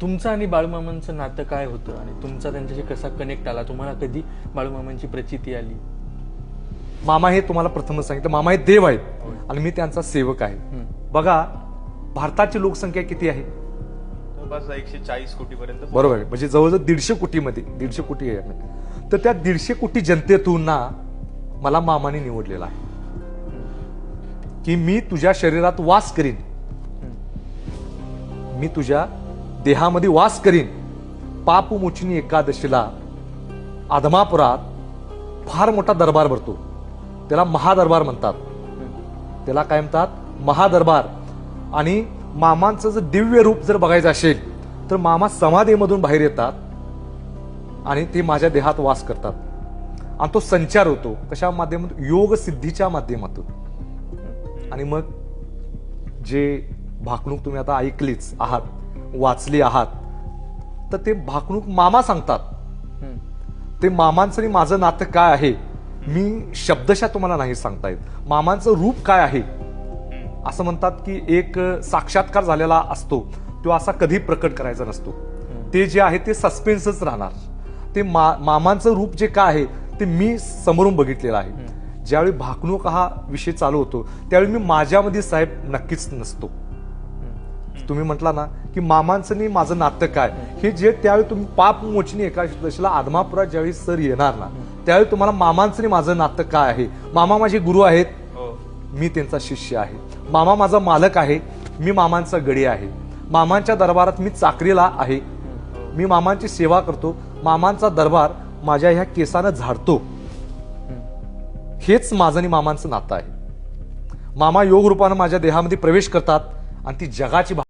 तुमचं आणि बाळूमामांचं नातं काय होतं? आणि तुमचा त्यांच्याशी कसा कनेक्ट आला? तुम्हाला कधी बाळूमामांची प्रचिती आली? मामा हे तुम्हाला प्रथमच सांगितलं. मामा हे देव आहेत. आणि मी त्यांचा सेवक आहे. बघा भारताची लोकसंख्या किती आहे? बस एकशे चाळीस कोटी पर्यंत बरोबर. आहे म्हणजे जवळजवळ दीडशे कोटीमध्ये दीडशे कोटी आहे. तर त्या दीडशे कोटी जनतेतून ना मला मामाने निवडलेला आहे. की मी तुझ्या शरीरात वास करीन. मी तुझ्या देहामध्ये वास करीन. पापमोचिनी एकादशीला आदमापुरात फार मोठा दरबार भरतो. त्याला महादरबार म्हणतात. त्याला काय म्हणतात? महादरबार. आणि मामांचं जर दिव्य रूप जर बघायचं असेल तर मामा समाधीमधून बाहेर येतात आणि ते माझ्या देहात वास करतात. आणि तो संचार होतो. कशा माध्यमातून? योग सिद्धीच्या माध्यमातून. आणि मग जे भाकणूक तुम्ही आता ऐकलीच आहात वाचली आहात. तर ते भाकणूक मामा सांगतात. ते मामांचं आणि माझं नातं काय आहे मी शब्दशः तुम्हाला नाही सांगता येत. मामांचं रूप काय आहे? असं म्हणतात की एक साक्षात्कार झालेला असतो. तो असा कधी प्रकट करायचा नसतो. ते जे आहे ते सस्पेन्सच राहणार. ते मा मामांचं रूप जे काय आहे ते मी समोरून बघितलेलं आहे. ज्यावेळी भाकणूक हा विषय चालू होतो त्यावेळी मी माझ्यामध्ये साहेब नक्कीच नसतो. तुम्ही म्हटला ना की मामांचं माझं नातं काय? हे जे त्यावेळी तुम्ही पाप मोचणी एकादशीला आदमापुरात ज्यावेळी सर येणार ना त्यावेळी तुम्हाला मामांचं माझं नातं काय आहे? मामा माझे गुरु आहेत. हो. मी त्यांचा शिष्य आहे. मामा माझा मालक आहे. मी मामांचा गडी आहे. मामांच्या दरबारात मी चाकरीला आहे. मी मामांची सेवा करतो. मामांचा दरबार माझ्या ह्या केसानं झाडतो. हेच माझं आणि मामांचं नातं आहे. मामा योग रूपानं माझ्या देहामध्ये प्रवेश करतात आणि ती जगाची